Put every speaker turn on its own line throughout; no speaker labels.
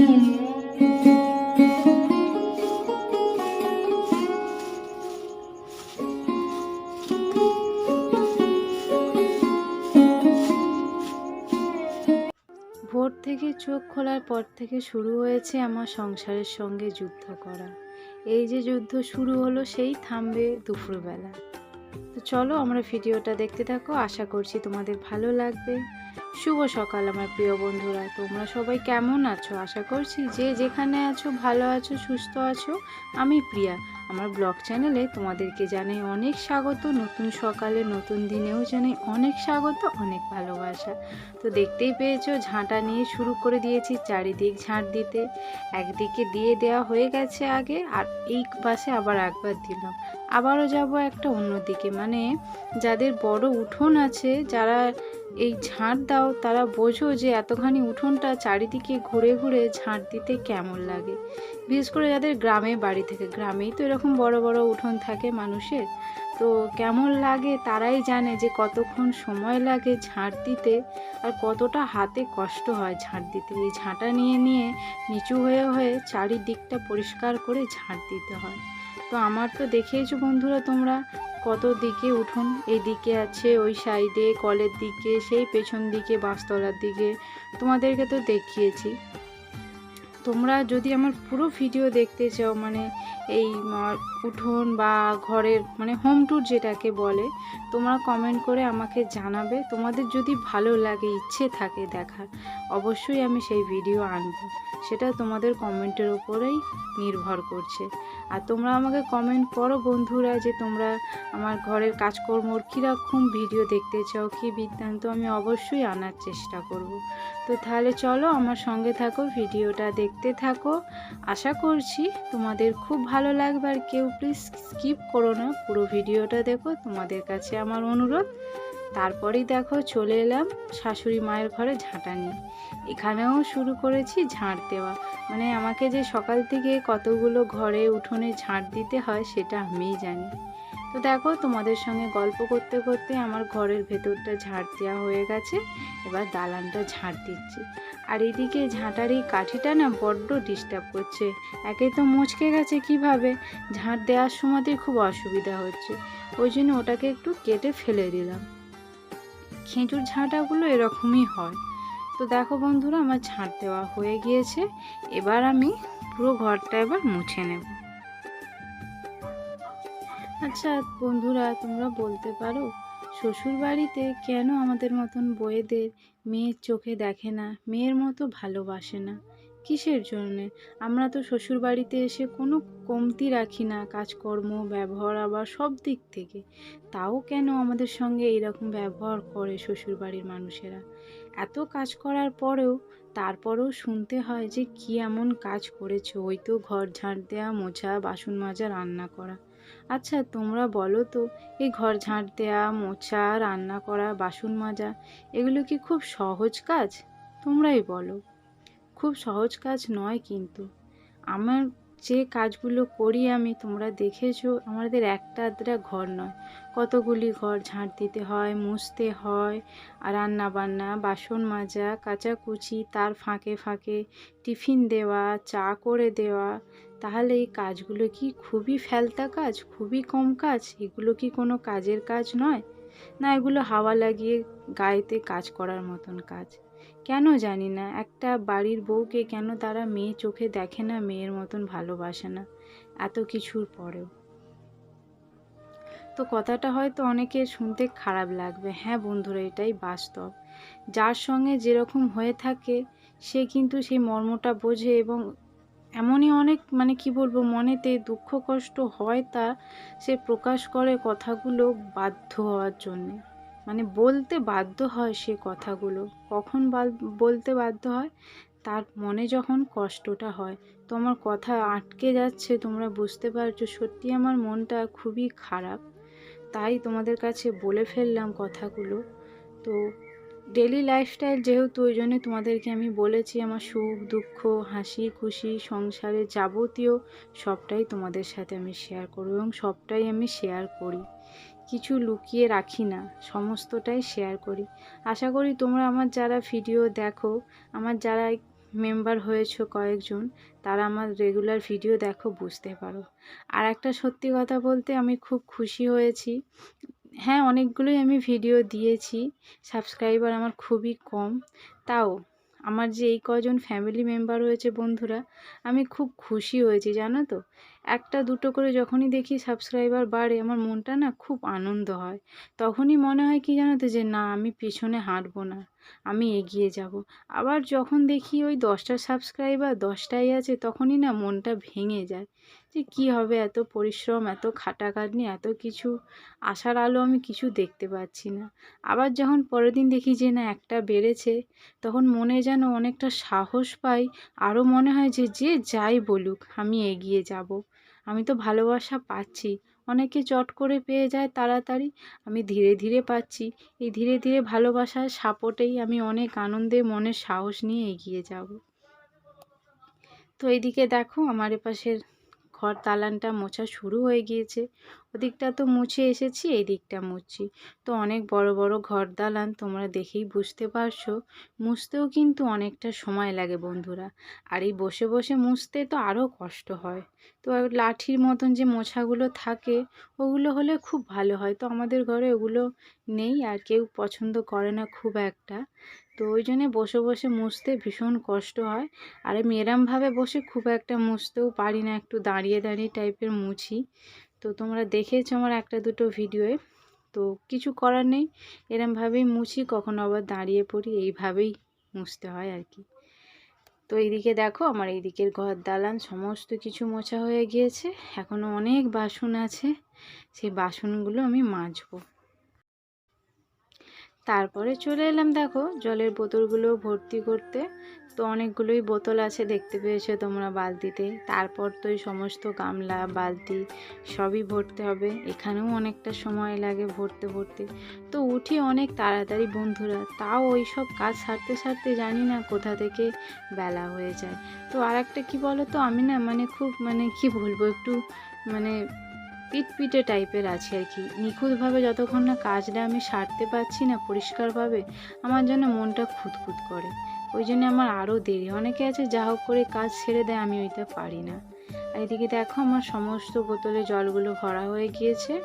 ভোর থেকে চোখ খোলার পর থেকে শুরু হয়েছে আমার সংসারের সঙ্গে যুদ্ধ করা। এই যে যুদ্ধ শুরু হলো, সেই থামবে দুপুরবেলা। তো চলো, আমরা ভিডিওটা দেখতে থাকো। আশা করছি তোমাদের ভালো লাগবে। শুভ সকাল, আমার প্রিয় বন্ধুরা। তোমরা সবাই কেমন আছো? আশা করছি যে যেখানে আছো, ভালো আছো, সুস্থ আছো, আমি প্রিয়া। আমার ব্লগ চ্যানেলে তোমাদেরকে জানাই অনেক স্বাগত। নতুন সকালে, নতুন দিনেও জানাই অনেক স্বাগত, অনেক ভালোবাসা। তো দেখতেই পেয়েছ, ঝাঁটা নিয়ে শুরু করে দিয়েছি চারিদিক ঝাঁট দিতে। একদিকে দিয়ে দেওয়া হয়ে গেছে আগে, আর এই পাশে আবার একবার দিলাম। আবারও যাব একটা অন্যদিকে মানে যাদের বড় উঠোন আছে, যারা এই ঝাঁট দাও, তারা বোঝো যে এতখানি উঠোনটা চারিদিকে ঘুরে ঘুরে ঝাঁট দিতে কেমন লাগে। বিশেষ করে যাদের গ্রামে বাড়ি থেকে, গ্রামেই তো এরকম বড় বড় উঠোন থাকে মানুষের। তো কেমন লাগে তারাই জানে যে কতক্ষণ সময় লাগে ঝাঁট দিতে আর কতটা হাতে কষ্ট হয় ঝাঁট দিতে। এই ঝাঁটা নিয়ে নিয়ে নিচু হয়ে হয়ে চারিদিকটা পরিষ্কার করে ঝাঁট দিতে হয়। তো আমার তো দেখেইছো বন্ধুরা তোমরা কত দিকে উঠোন? এই দিকে আছে ওই সাইডে, কলের দিকে, সেই পেছন দিকে বাঁশতলার দিকে। তোমাদেরকে তো দেখিয়েছি। তোমরা যদি আমার পুরো ভিডিও দেখতে চাও মানে এই উঠোন বা ঘরের মানে হোম ট্যুর যেটাকে বলে, তোমরা কমেন্ট করে আমাকে জানাবে। তোমাদের যদি ভালো লাগে, ইচ্ছে থাকে দেখার অবশ্যই আমি সেই ভিডিও আনব। সেটা তোমাদের কমেন্টের ওপরেই নির্ভর করছে। আর তোমরা আমাকে কমেন্ট করো বন্ধুরা যে তোমরা আমার ঘরের কাজকর্মর কীরকম ভিডিও দেখতে চাও, কী বৃত্তান্ত আমি অবশ্যই আনার চেষ্টা করব। তো তাহলে চলো আমার সঙ্গে থাকো ভিডিওটা দেখতে থাকো। আশা করছি তোমাদের খুব ভালো লাগবে আর কেউ প্লিজ স্কিপ করো না, পুরো ভিডিওটা দেখো, তোমাদের কাছে আমার অনুরোধ। তারপরেই দেখো চলে এলাম শাশুড়ি মায়ের ঘরে ঝাঁটা নিয়ে। এখানেও শুরু করেছি ঝাঁট দেওয়া। মানে আমাকে যে সকাল থেকে কতগুলো ঘরে উঠোনে ঝাঁট দিতে হয় সেটা আমিই জানি। তো দেখো তোমাদের সঙ্গে গল্প করতে করতে আমার ঘরের ভেতরটা ঝাঁট দেওয়া হয়ে গেছে। এবার দালানটা ঝাঁট দিচ্ছি। আর এদিকে ঝাঁটার এই কাঠিটা না বড্ড ডিস্টার্ব করছে। একে তো মুচকে গেছে কীভাবে? ঝাঁট দেওয়ার সময়তে খুব অসুবিধা হচ্ছে। ওই জন্য ওটাকে একটু কেটে ফেলে দিলাম। খেঁচুর ঝাঁটাগুলো এরকমই হয়। তো দেখো বন্ধুরা, আমার ঝাঁট দেওয়া হয়ে গিয়েছে। এবার আমি পুরো ঘরটা এবার মুছে নেব। আচ্ছা বন্ধুরা, তোমরা বলতে পারো শ্বশুর বাড়িতে কেন আমাদের মতন বয়েদের মেয়ের চোখে দেখে না, মেয়ের মতো ভালোবাসে না? কিসের জন্যে? আমরা তো শ্বশুর বাড়িতে এসে কোনো কমতি রাখি না, কাজকর্ম, ব্যবহার আবার সব দিক থেকে। তাও কেন আমাদের সঙ্গে এইরকম ব্যবহার করে শ্বশুর বাড়ির মানুষেরা? এত কাজ করার পরেও তারপরেও শুনতে হয় যে কি এমন কাজ করেছ, ওই তো ঘর ঝাঁট দেওয়া মোছা, বাসন মাজা, রান্না করা। আচ্ছা তোমরা বলো তো, এই ঘর ঝাঁট দেওয়া মোছা, রান্না করা, বাসন মাজা, এগুলো কি খুব সহজ কাজ? তোমরাই বলো। খুব সহজ কাজ নয় কিন্তু। আমার যে কাজগুলো করি আমি, তোমরা দেখেছ, আমাদের একটা আধটা ঘর নয়। কতগুলি ঘর ঝাঁট দিতে হয়, মুছতে হয়, আর রান্না বান্না বাসন মাজা, কাচাকুচি, তার ফাঁকে ফাঁকে টিফিন দেওয়া, চা করে দেওয়া। তাহলে এই কাজগুলো কি খুবই ফেলতা কাজ, খুবই কম কাজ? এগুলো কি কোনো কাজের কাজ নয়? না, এগুলো হাওয়া লাগিয়ে গায়েতে কাজ করার মতন কাজ। কেন জানি না, একটা বাড়ির বউকে কেন তারা মেয়ে চোখে দেখে না, মেয়ের মতন ভালোবাসে না, এত কিছুর পরেও। তো কথাটা হয়তো অনেকের শুনতে খারাপ লাগবে। হ্যাঁ বন্ধুরা, এটাই বাস্তব। যার সঙ্গে যেরকম হয়ে থাকে, সে কিন্তু সেই মর্মটা বোঝে এবং এমনই অনেক মানে কি বলব, মনেতে দুঃখ কষ্ট হয় তা সে প্রকাশ করে কথাগুলো বাধ্য হওয়ার জন্যে। মানে বলতে বাধ্য হয় সে কথাগুলো। কখন বাল- বলতে বাধ্য হয়? তার মনে যখন কষ্টটা হয়, তোমার কথা আটকে যাচ্ছে, তোমরা বুঝতে পারছ সত্যি আমার মনটা খুবই খারাপ। তাই তোমাদের কাছে বলে ফেললাম কথাগুলো। তো ডেলি লাইফস্টাইল যেহেতু, ওই জন্য তোমাদেরকে আমি বলেছি আমার সুখ, দুঃখ, হাসি, খুশি, সংসারে যাবতীয় সবটাই তোমাদের সাথে আমি শেয়ার করব এবং সবটাই আমি শেয়ার করি। কিছু লুকিয়ে রাখি না, সমস্তটাই শেয়ার করি। আশা করি তোমরা আমার যারা ভিডিও দেখো, আমার যারা মেম্বার হয়েছো কয়েকজন, তারা আমার রেগুলার ভিডিও দেখো, বুঝতে পারো। আর একটা সত্যি কথা বলতে আমি খুব খুশি হয়েছি। হ্যাঁ অনেকগুলোই আমি ভিডিও দিয়েছি। সাবস্ক্রাইবার আমার খুবই কম। তাও আমার যে এই কজন ফ্যামিলি মেম্বার হয়েছে বন্ধুরা, আমি খুব খুশি হয়েছি, জানো তো? একটা দুটো করে যখনই দেখি সাবস্ক্রাইবার বাড়ে, আমার মনটা না খুব আনন্দ হয়। তখনই মনে হয় কি জানো তো যে, না, আমি পিছনে হাঁটবো না, আমি এগিয়ে যাব। আবার যখন দেখি ওই দশটা সাবস্ক্রাইবার দশটাই আছে, তখনই না মনটা ভেঙে যায়। যে কি হবে? এত পরিশ্রম, এত খাটাখাটনি, এত কিছু আশার আলো আমি কিছু দেখতে পাচ্ছি না। আবার যখন পরের দিন দেখি যে না, একটা বেড়েছে, তখন মনে যেন অনেকটা সাহস পাই, আরও মনে হয় যে যে যাই বলুক, আমি এগিয়ে যাব। আমি তো ভালোবাসা পাচ্ছি। অনেকে চট করে পেয়ে যায় তাড়াতাড়ি, আমি ধীরে ধীরে পাচ্ছি। এই ধীরে ধীরে ভালোবাসার সাপোর্টেই আমি অনেক আনন্দে, মনের সাহস নিয়ে এগিয়ে যাব। তো এইদিকে দেখো, আমার এপাশের ঘর দালানটা মোছা শুরু হয়ে গিয়েছে। ওদিকটা তো মুছে এসেছি, এই দিকটা মুছছি তো অনেক বড় বড় ঘর দালান তোমরা দেখেই বুঝতে পারছ। মুছতেও কিন্তু অনেকটা সময় লাগে বন্ধুরা। আর এই বসে বসে মুছতে তো আরও কষ্ট হয়। তো লাঠির মতন যে মোছাগুলো থাকে, ওগুলো হলে খুব ভালো হয়। তো আমাদের ঘরে ওগুলো নেই আর কেউ পছন্দ করে না খুব একটা। তো ওই জন্যে বসে বসে মুছতে ভীষণ কষ্ট হয়। আর আমি এরমভাবে বসে খুব একটা মুছতেও পারি না, একটু দাঁড়িয়ে দাঁড়িয়ে টাইপের মুছি। তো তোমরা দেখেছ আমার একটা দুটো ভিডিওয়ে তো কিছু করার নেই, এরমভাবেই মুছি, কখনো আবার দাঁড়িয়ে পড়ি, এইভাবেই মুছতে হয় আর কি। তো এইদিকে দেখো আমার এইদিকের ঘর দালান সমস্ত কিছু মোছা হয়ে গিয়েছে এখনও অনেক বাসন আছে, সেই বাসনগুলো আমি মাজবো। তারপরে চলে এলাম, দেখো, জলের বোতলগুলো ভর্তি করতে। তো অনেকগুলোই বোতল আছে, দেখতে পেয়েছ তোমরা বালতিতে। তারপর তো এই সমস্ত গামলা, বালতি সবই ভরতে হবে। এখানেও অনেকটা সময় লাগে ভরতে ভরতে। তো উঠি অনেক তাড়াতাড়ি, বন্ধুরা। তাও ওই সব কাজ সারতে সারতে জানি না কোথা থেকে বেলা হয়ে যায়। তো আর একটা কী বলো তো আমি না মানে খুব মানে কি বলব, একটু মানে পিটপিটে টাইপের আছে আর কি। নিখুঁতভাবে যতক্ষণ না কাজটা আমি সারতে পারছি না পরিষ্কারভাবে, আমার জন্য মনটা খুঁতখুত করে। ওই জন্য আমার আরও দেরি। অনেকে আছে, যা হোক করে কাজ ছেড়ে দেয়, আমি ওইটা পারি না। আর এদিকে দেখো, আমার সমস্ত বোতলে জলগুলো ভরা হয়ে গিয়েছে।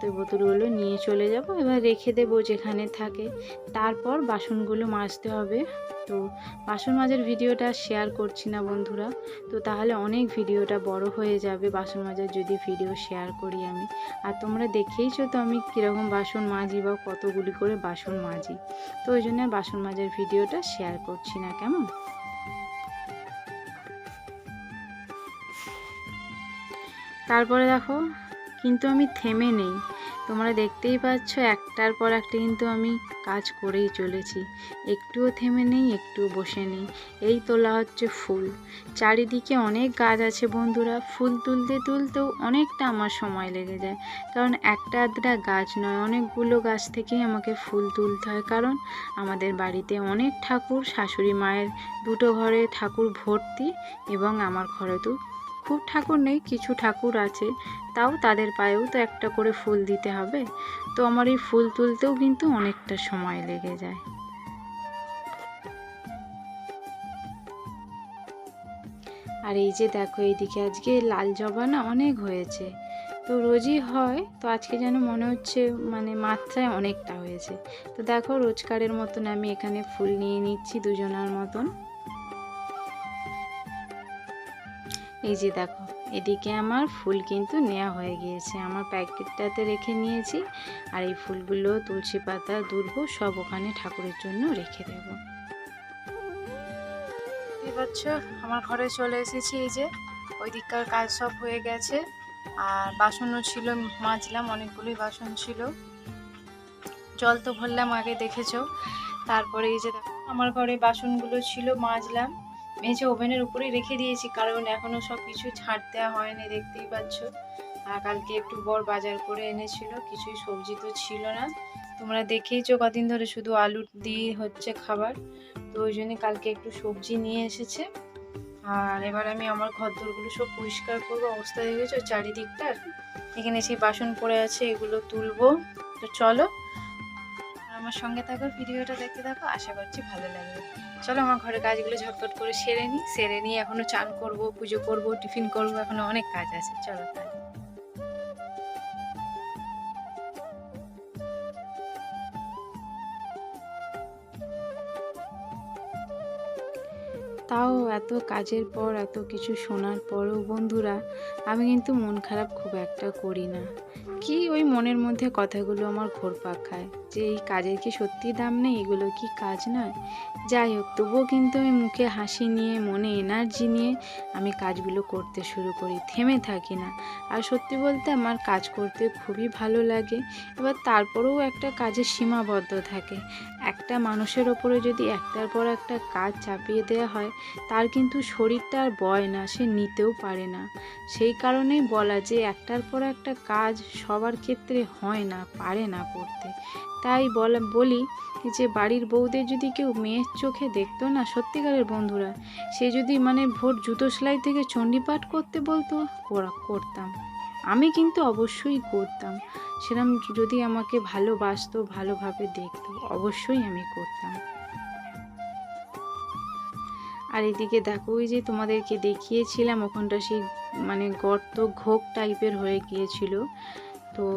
তো বোতলগুলো নিয়ে চলে যাব। এবার রেখে দেবো যেখানে থাকে। তারপর বাসনগুলো মাজতে হবে। তো বাসন মাজার ভিডিওটা শেয়ার করছি না বন্ধুরা। তো তাহলে অনেক ভিডিওটা বড় হয়ে যাবে বাসন মাজার যদি ভিডিও শেয়ার করি আমি। আর তোমরা দেখেইছো তো আমি কীরকম বাসন মাজি বা কতগুলি করে বাসন মাজি। তো ওই জন্য বাসন মাজার ভিডিওটা শেয়ার করছি না, কেমন? তারপরে দেখো, কিন্তু আমি থেমে নেই। তোমরা দেখতেই পাচ্ছ, একটার পর একটা কিন্তু আমি কাজ করেই চলেছি। একটুও থেমে নেই, একটুও বসে নেই। এই তোলা হচ্ছে ফুল। চারিদিকে অনেক গাছ আছে বন্ধুরা। ফুল তুলতে তুলতেও অনেকটা আমার সময় লেগে যায়। কারণ একটা আধটা গাছ নয়, অনেকগুলো গাছ থেকেই আমাকে ফুল তুলতে হয়। কারণ আমাদের বাড়িতে অনেক ঠাকুর, শাশুড়ি মায়ের দুটো ঘরে ঠাকুর ভর্তি এবং আমার ঘরে তো খুব ঠাকুর নেই, কিছু ঠাকুর আছে। তাও তাদের পায়েও তো একটা করে ফুল দিতে হবে। তো আমার এই ফুল তুলতেও কিন্তু অনেকটা সময় লেগে যায়। আর এই যে দেখো, এইদিকে আজকে লাল জবা না অনেক হয়েছে। তো রোজই হয়, তো আজকে যেন মনে হচ্ছে মানে মাত্রায় অনেকটা হয়েছে। তো দেখো, রোজকারের মতন আমি এখানে ফুল নিয়ে নিচ্ছি দুজনার মতন। এই যে দেখো, এদিকে আমার ফুল কিন্তু নেওয়া হয়ে গিয়েছে। আমার প্যাকেটটাতে রেখে নিয়েছি আর এই ফুলগুলো, তুলসী পাতা দুর্ব সব ওখানে ঠাকুরের জন্য রেখে দেব। আমার ঘরে চলে এসেছি এই যে। ওই দিককার কাজ সব হয়ে গেছে। আর বাসনও ছিল, মাজলাম, অনেকগুলোই বাসন ছিল। জল তো ভরলাম, আগে দেখেছ। তারপরে এই যে আমার ঘরে বাসনগুলো ছিল, মাজলাম। মেঝে ওভেনের উপরেই রেখে দিয়েছি, কারণ এখনও সব কিছু ছাড় দেওয়া হয়নি, দেখতেই পাচ্ছ। কালকে একটু বড় বাজার করে এনেছিল, কিছুই সবজি তো ছিল না। তোমরা দেখেইছো কদিন ধরে শুধু আলু দিয়ে হচ্ছে খাবার, তো ওই জন্য কালকে একটু সবজি নিয়ে এসেছে। আর এবার আমি আমার ঘরদোরগুলো সব পরিষ্কার করব, অবস্থা দেখেছ চারিদিকটার? এখানে সেই বাসন পড়ে আছে, এগুলো তুলবো। তো চলো আমার সঙ্গে থাকো, ভিডিওটা দেখতে থাকো, আশা করছি ভালো লাগবে। চলো আমার ঘরে কাজগুলো ঝটপট করে সেরে নিই। সেরে নিয়ে এখনও চান করব, পুজো করব, টিফিন করব এখনও অনেক কাজ আছে। চলো তাই তাও এত কাজের পর, এত কিছু শোনার পরও বন্ধুরা, আমি কিন্তু মন খারাপ খুব একটা করি না। কি ওই মনের মধ্যে কথাগুলো আমার ঘোরপাক খায়। যে এই কাজের কি সত্যি দাম নেই? এগুলো কি কাজ নয়? যাই হোক, তবুও কিন্তু আমি মুখে হাসি নিয়ে, মনে এনার্জি নিয়ে আমি কাজগুলো করতে শুরু করি। থেমে থাকি না। আর সত্যি বলতে আমার কাজ করতে খুবই ভালো লাগে। এবার তারপরেও একটা কাজের সীমাবদ্ধ থাকে। একটা মানুষের ওপরে যদি একটার পর একটা কাজ চাপিয়ে দেওয়া হয়, তার কিন্তু শরীরটা আর বয় না, সে নিতেও পারে না। সেই কারণেই বলা যে, একটার পর একটা কাজ সবার ক্ষেত্রে হয় না, পারে না করতে। তাই বলা যে বাড়ির বউদের যদি কেউ মেয়ের চোখে দেখতো না, সত্যিকারের বন্ধুরা, সে যদি মানে ভোর জুতো সেলাই থেকে চণ্ডীপাঠ করতে বলতো করা করতাম। আমি কিন্তু অবশ্যই করতাম। সেরকম যদি আমাকে ভালোবাসতো, ভালোভাবে দেখতো, অবশ্যই আমি করতাম। আর এদিকে দেখো, ওই যে তোমাদেরকে দেখিয়েছিলাম, ওখানটা সেই মানে গর্ত ঘোক টাইপের হয়ে গিয়েছিল। তো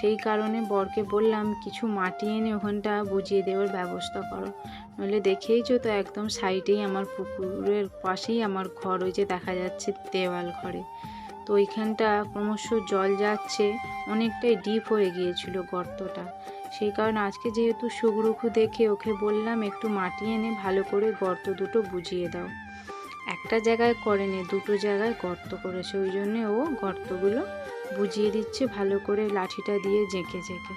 সেই কারণে বরকে বললাম, কিছু মাটি এনে ওখানটা বুঝিয়ে দেওয়ার ব্যবস্থা করো। নইলে দেখেইছো তো একদম সাইডেই আমার পুকুরের পাশেই আমার ঘর, ওই যে দেখা যাচ্ছে দেওয়াল ঘরে। তো ওইখানটা ক্রমশ জল যাচ্ছে, অনেকটাই ডিপ হয়ে গিয়েছিল গর্তটা। সেই কারণে আজকে যেহেতু সুগরুখু দেখে ওকে বললাম, একটু মাটি এনে ভালো করে গর্ত দুটো বুঝিয়ে দাও। একটা জায়গায় করেনি, দুটো জায়গায় গর্ত করেছে। ওই জন্যে ও গর্তগুলো বুঝিয়ে দিচ্ছে, ভালো করে লাঠিটা দিয়ে জেঁকে জেঁকে।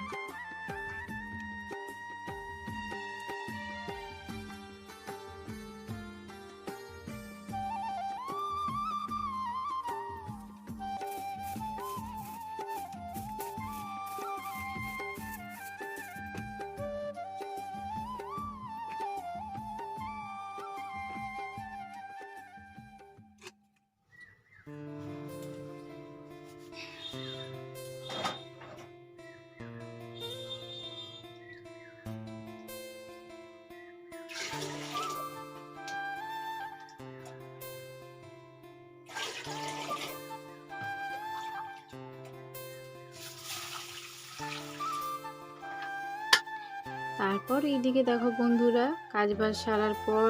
তারপর এইদিকে দেখো বন্ধুরা কাজ বাজ সারার পর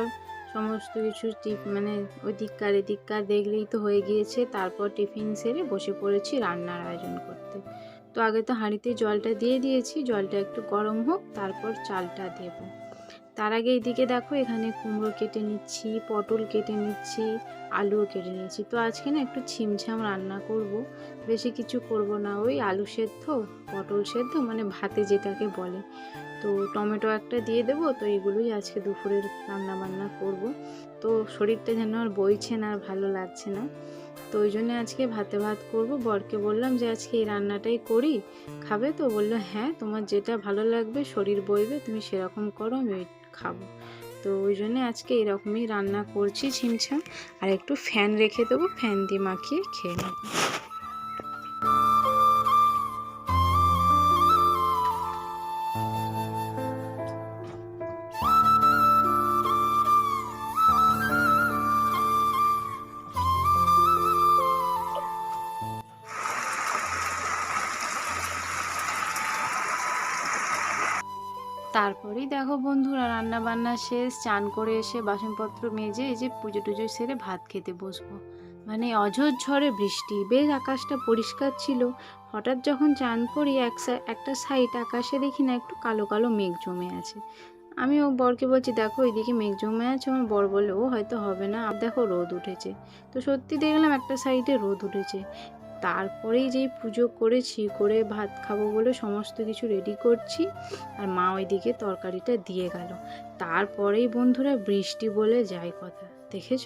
সমস্ত কিছু টিপ মানে ওদিককার এদিককার দেখলেই তো হয়ে গিয়েছে। তারপর টিফিন সেরে বসে পড়েছি রান্নার আয়োজন করতে। তো আগে তো হাঁড়িতে জলটা দিয়ে দিয়েছি, জলটা একটু গরম হোক, তারপর চালটা দেব। তার আগে এইদিকে দেখো এখানে কুমড়ো কেটে নিচ্ছি, পটল কেটে নিচ্ছি, আলুও কেটে নিচ্ছি তো আজকে না একটু ছিমছাম রান্না করব, বেশি কিছু করব না। ওই আলু সেদ্ধ, পটল সেদ্ধ মানে ভাতে যেটাকে বলে। তো টমেটো একটা দিয়ে দেবো, তো এগুলোই আজকে দুপুরের রান্না বান্না করব। তো শরীরটা যেন আর বইছে না, আর ভালো লাগছে না। তো ওই জন্য আজকে ভাতে ভাত করব। বরকে বললাম যে, আজকে এই রান্নাটাই করি, খাবে তো? বলল হ্যাঁ তোমার যেটা ভালো লাগবে, শরীর বইবে, তুমি সেরকম করো, আমি খাব। তো ওই জন্য আজকে এরকমই রান্না করছি ছিমছাম আর একটু ফ্যান রেখে দেবো, ফ্যান দিয়ে মাখিয়ে খেয়ে নেব। তারপরেই দেখো বন্ধুরা রান্না বান্না শেষ, চান করে এসে বাসনপত্র মেজে এই যে পুজো টুজো সেরে ভাত খেতে বসবো। মানে অঝোর ঝড়ে বৃষ্টি, বেশ আকাশটা পরিষ্কার ছিল। হঠাৎ যখন চান করি, এক একটা সাইড আকাশে দেখি না একটু কালো কালো মেঘ জমে আছে। আমি ও বরকে বলছি, দেখো এইদিকে মেঘ জমে আছে। আমার বর বলে ও হয়তো হবে না। আর দেখো রোদ উঠেছে। তো সত্যি দেখলাম একটা সাইডে রোদ উঠেছে। তারপরেই যেই পুজো করেছি, করে ভাত খাব বলে সমস্ত কিছু রেডি করছি আর মা ওইদিকে তরকারিটা দিয়ে গেল। তারপরেই বন্ধুরা বৃষ্টি বলে যায় কথা। দেখেছ?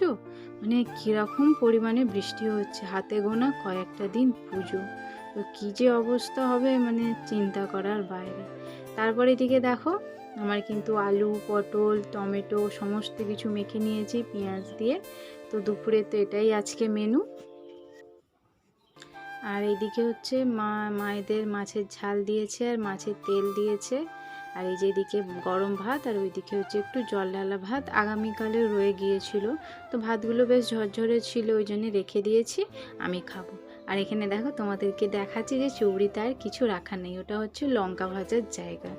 মানে কীরকম পরিমাণে বৃষ্টি হচ্ছে, হাতে গোনা কয়েকটা দিন পুজো। তো কী যে অবস্থা হবে মানে চিন্তা করার বাইরে। তারপরে এদিকে দেখো, আমার কিন্তু আলু, পটল, টমেটো, সমস্ত কিছু মেখে নিয়েছি, পেঁয়াজ দিয়ে। তো দুপুরে তো এটাই আজকে মেনু আর এইদিকে হচ্ছে মা, মায়েদের মাছের ঝাল দিয়েছে আর মাছের তেল দিয়েছে। আর এই যে এদিকে গরম ভাত আর ওইদিকে হচ্ছে একটু জল ঢালা ভাত। আগামীকালে রয়ে গিয়েছিল। তো ভাতগুলো বেশ ঝরঝরে ছিল, ওই জন্য রেখে দিয়েছি, আমি খাব। আর এখানে দেখো তোমাদেরকে দেখাচ্ছি যে চৌড়িতে আর কিছু রাখা নেই, ওটা হচ্ছে লঙ্কা ভাজার জায়গা।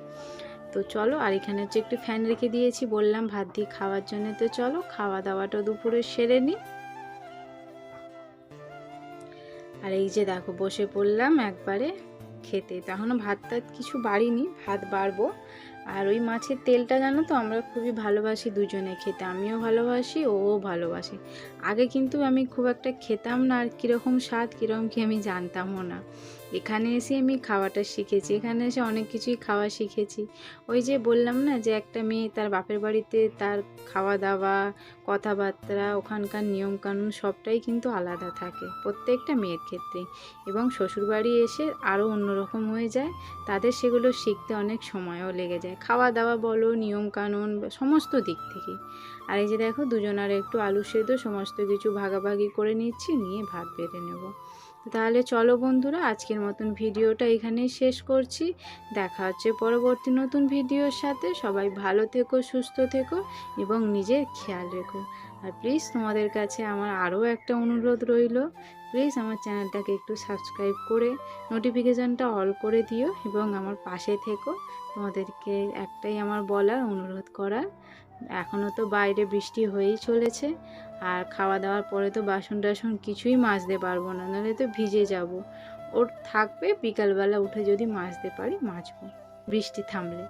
তো চলো, আর এখানে হচ্ছে একটু ফ্যান রেখে দিয়েছি, বললাম ভাত দিয়ে খাওয়ার জন্য। তো চলো, খাওয়া দাওয়াটা দুপুরে সেরে নিই। আর এই যে দেখো, বসে পড়লাম একবারে খেতে। তো এখনও ভাত টাত কিছু বাড়িনি, ভাত বাড়বো। আর ওই মাছের তেলটা জানো তো, আমরা খুবই ভালোবাসি দুজনে খেতে। আমিও ভালোবাসি ও ভালোবাসে। আগে কিন্তু আমি খুব একটা খেতাম না, আর কীরকম স্বাদ, কীরকম কি আমি জানতামও না। এখানে এসে আমি খাওয়াটা শিখেছি। এখানে এসে অনেক কিছুই খাওয়া শিখেছি। ওই যে বললাম না যে একটা মেয়ে তার বাপের বাড়িতে তার খাওয়া দাওয়া কথাবার্তা, ওখানকার নিয়মকানুন সবটাই কিন্তু আলাদা থাকে প্রত্যেকটা মেয়ের ক্ষেত্রে এবং শ্বশুরবাড়ি এসে আরও অন্যরকম হয়ে যায়। তাদের সেগুলো শিখতে অনেক সময়ও লেগে যায়। খাওয়া দাওয়া বলো, নিয়মকানুন, সমস্ত দিক থেকে আর এই যে দেখো দুজনার একটু আলু সেদ্ধ, সমস্ত কিছু ভাগাভাগি করে নিচ্ছি, নিয়ে ভাত বেড়ে নেব। তাহলে চলো বন্ধুরা, আজকের মতন ভিডিওটা এখানেই শেষ করছি। দেখা হচ্ছে পরবর্তী নতুন ভিডিওর সাথে। সবাই ভালো থেকো, সুস্থ থেকো এবং নিজের খেয়াল রেখো। আর প্লিজ তোমাদের কাছে আমার আরও একটা অনুরোধ রইল। প্লিজ আমার চ্যানেলটাকে একটু সাবস্ক্রাইব করে নোটিফিকেশানটা অল করে দিও এবং আমার পাশে থেকো। তোমাদেরকে একটাই আমার বলার, অনুরোধ করার। এখনও তো বাইরে বৃষ্টি হয়েই চলেছে, আর খাওয়া দাওয়ার পরে তো বাসন টাসন কিছুই মাজতে পারব না, নাহলে তো ভিজে যাব। ওর থাকবে, বিকালবেলা উঠে যদি মাজতে পারি, মাজবো। বৃষ্টি থামলে।